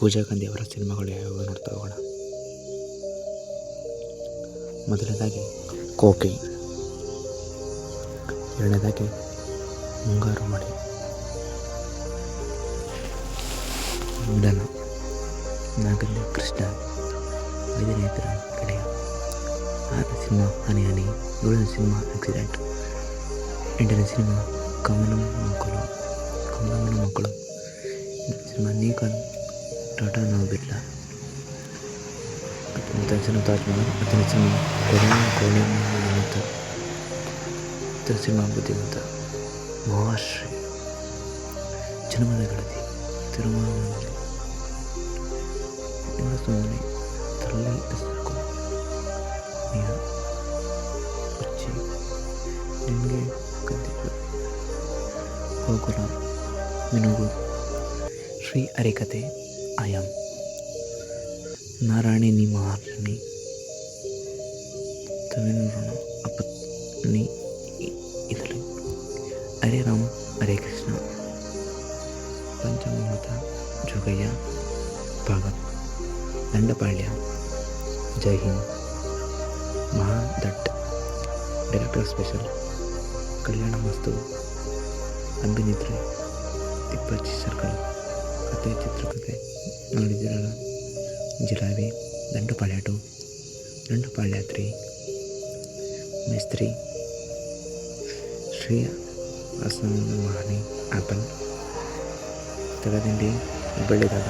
ಪೂಜಾ ಗಾಂಧಿ ಅವರ ಸಿನಿಮಾಗಳು ಯಾವ್ಯಾವ ನೋಡ್ತಾ ಹೋಗೋಣ ಮೊದಲನೇದಾಗಿ ಕೋಕೈ ಎರಡನೇದಾಗಿ ಮುಂಗಾರು ಮಳೆ ಮಿಲನ ನಾಗಲ್ಲಿ ಕೃಷ್ಣ ಐದನೇ ಎತ್ತರ ಗೆಳೆಯ ಆರನೇ ಸಿನಿಮಾ ಹನಿ ಹನಿ, ಏಳನೇ ಸಿನಿಮಾ ಆಕ್ಸಿಡೆಂಟ್, ಎಂಟನೇ ಸಿನಿಮಾ ಕಮಲಂ ಮಕ್ಕಳು ಕಮಲಮ್ಮನ ಮಕ್ಕಳು ಸಿನಿಮಾ ನೀಕನ್ ಟಾಟಾ ನಾವು ಬಿರ್ಲಾ ಹತ್ತನೇ ಸಿನಿಮಾ ತಾಜ್ ಮಹಲ್ ಹತ್ತನೇ ಸಿನಿಮಾ ಕೊರೋನಾ ಕೋಣೆ ಮತ್ತು ಸಿನಿಮಾ ಬುದ್ಧಿವಂತ ಮಹಾಶ್ರೀ ಜನ್ಮದ ಗೆಳತಿ ತಿರುಮಲದಲ್ಲಿ ಸುಮ್ಮನೆ ತರಲಿ ಹೆಸರು ನೀರು ಕುರ್ಚಿ ನಿಮಗೆ ಕದ್ದಿದ್ದು. ಗೋಕುಲ ಮಿನುಗು. ಶ್ರೀ ಹರಿಕತೆ अयम। नारायण नी महारणी तमिलो अप अरे राम अरे कृष्ण। पंचमता जुगय भगत दंडपाल्य जय हिंद। महादट्ट डायरेक्टर स्पेशल कल्याण मस्तु अभिनेत्री तिपची सर्कल ಕತೆ ಚಿತ್ರಕಥೆ ನೋಡಿದಿರಲ್ಲ ಜಿಲಾಬಿ ದಂಡಪಾಳ್ಯ ಟು ದಂಡಪಾಳ್ಯ ತ್ರೀ ಮೇಸ್ತ್ರಿ ಶ್ರೀ ಅಸಮ ಮಹಾನಿ ಆಪಲ್ ತಗದಿಂಡಿ ಬೆಳ್ಳಿದಾಗ